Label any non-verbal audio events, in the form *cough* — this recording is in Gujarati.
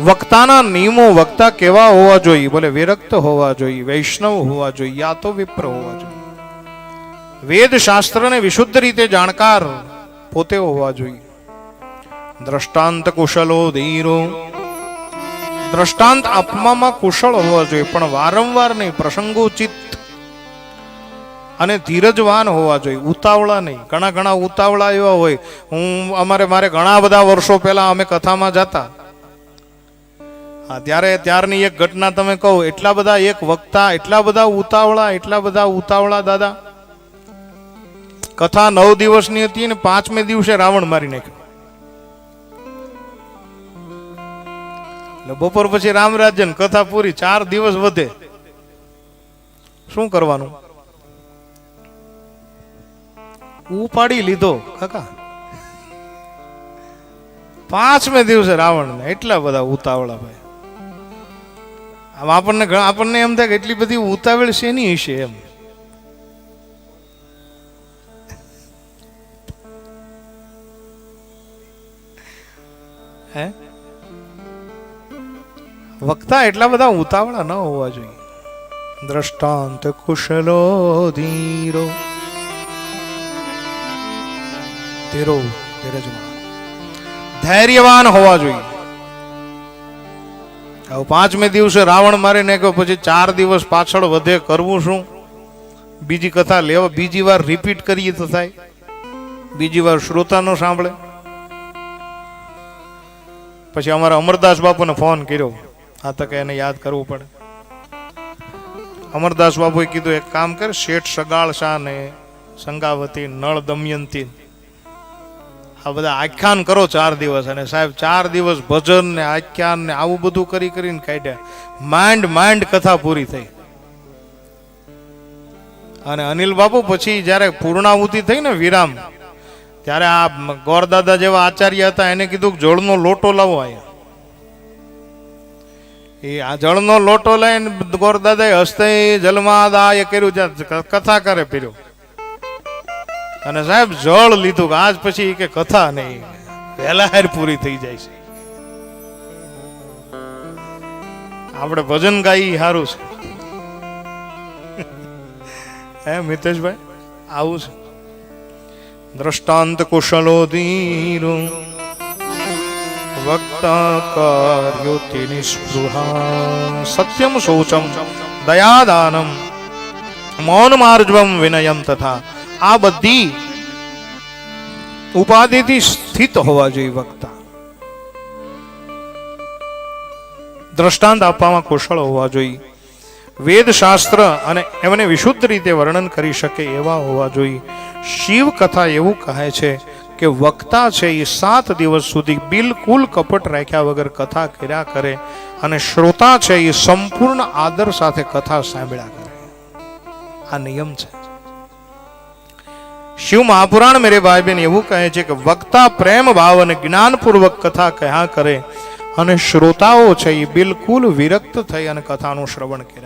વક્તાના નિયમો વક્તા કેવા હોવા જોઈએ? બોલે વિરક્ત હોવા જોઈએ, વૈષ્ણવ હોવા જોઈએ, યા તો વિપ્ર હોવા જોઈએ. વેદ શાસ્ત્રને વિશુદ્ધ રીતે જાણકાર પોતે હોવા જોઈએ. દ્રષ્ટાંત કુશલો ધીરો. દ્રષ્ટાંત આપવામાં કુશળ હોવા જોઈએ, પણ વારંવાર નહીં, પ્રસંગોચિત અને ધીરજવાન હોવા જોઈએ. ઉતાવળા નહીં. ઘણા ઘણા ઉતાવળા એવા હોય. હું અમારે, મારે ઘણા બધા વર્ષો પહેલા અમે કથામાં જતા. હા, ત્યારે ત્યારની એક ઘટના તમે કહો, એટલા બધા એક વક્તા, એટલા બધા ઉતાવળા, એટલા બધા ઉતાવળા, દાદા? કથા નવ દિવસની હતી ને પાંચમે દિવસે રાવણ મારી નાખ્યો. એટલે બપોર પછી રામરાજ્ય ને કથા પૂરી, ચાર દિવસ વધે. શું કરવાનું? ઉપાડી લીધો, કાકા. પાંચમે દિવસે રાવણ ને એટલા બધા ઉતાવળા ભાઈ. આપણને આપણને એમ થાય કે એટલી બધી ઉતાવળ શેની હશે એમ? હે? વક્તા એટલા બધા ઉતાવળા ન હોવા જોઈએ. દ્રષ્ટાંત કુશલો ધીરો. ધીરો, ધીરજમાં. ધૈર્યવાન હોવા જોઈએ. પાંચમે દિવસે રાવણ મારી નાખ્યો, પછી ચાર દિવસ પાછળ વધે કરવું શું? બીજી કથા લેવા, બીજી વાર રિપીટ કરીએ તો થાય. બીજી વાર શ્રોતા નો સાંભળે. પછી અમારા અમરદાસ બાપુને ફોન કર્યો. આ તકે એને યાદ કરવું પડે. અમરદાસ બાપુએ કીધું, એક કામ કર, શેઠ સગાળ શાહ ને સંગાવતી નળ દમયંતી આ બધા આખ્યાન કરો ચાર દિવસ અને સાહેબ, ચાર દિવસ ભજન ને આખ્યાન ને આવું બધું કરી કરીને કાઢ્યા. માંડ માંડ કથા પૂરી થઈ. અને અનિલ બાપુ પછી જ્યારે પૂર્ણાહુતિ થઈ ને વિરામ, ત્યારે આ ગોરદાદા જેવા આચાર્ય હતા, એને કીધું કે જળનો લોટો લાવો અહીંયા એ આ જળનો લોટો લઈને ગોરદાદાએ હસ્તે જલમાં એ કર્યું કથા કરે પીર્યો. અને સાહેબ, જળ લીધું આજ પછી કે કથા નહીં. વહેલા હેર પૂરી થઈ જાય છે. આપણે ભજન ગાઈ સારું છે. *laughs* હે મિતેશભાઈ, આવું છે. દ્રષ્ટાંત કુશલો ધીરો, વક્તા કાર્યોતિ નિસ્પૃહા સત્યમ શૌચમ, દયાદાનમ, મૌન માર્જવમ વિનયમ તથા આ બધી ઉપાધિથી સ્થિત હોવા જોઈએ વક્તા. દ્રષ્ટાંત આપવામાં કુશળ હોવા જોઈએ. વેદ શાસ્ત્ર અને એમને વિશુદ્ધ રીતે વર્ણન કરી શકે એવા હોવા જોઈએ. શિવ કથા એવું કહે છે કે વક્તા છે એ સાત દિવસ સુધી બિલકુલ કપટ રાખ્યા વગર કથા કર્યા કરે અને શ્રોતા છે એ સંપૂર્ણ આદર સાથે કથા સાંભળ્યા કરે. આ નિયમ છે. શિવ મહાપુરાણ મેરે ભાઈ બહેન એવું કહે છે કે વક્તા પ્રેમ ભાવ અને જ્ઞાનપૂર્વક કથા કહ્યા કરે અને શ્રોતાઓ છે એ બિલકુલ વિરક્ત થઈ અને કથાનું શ્રવણ કર્યા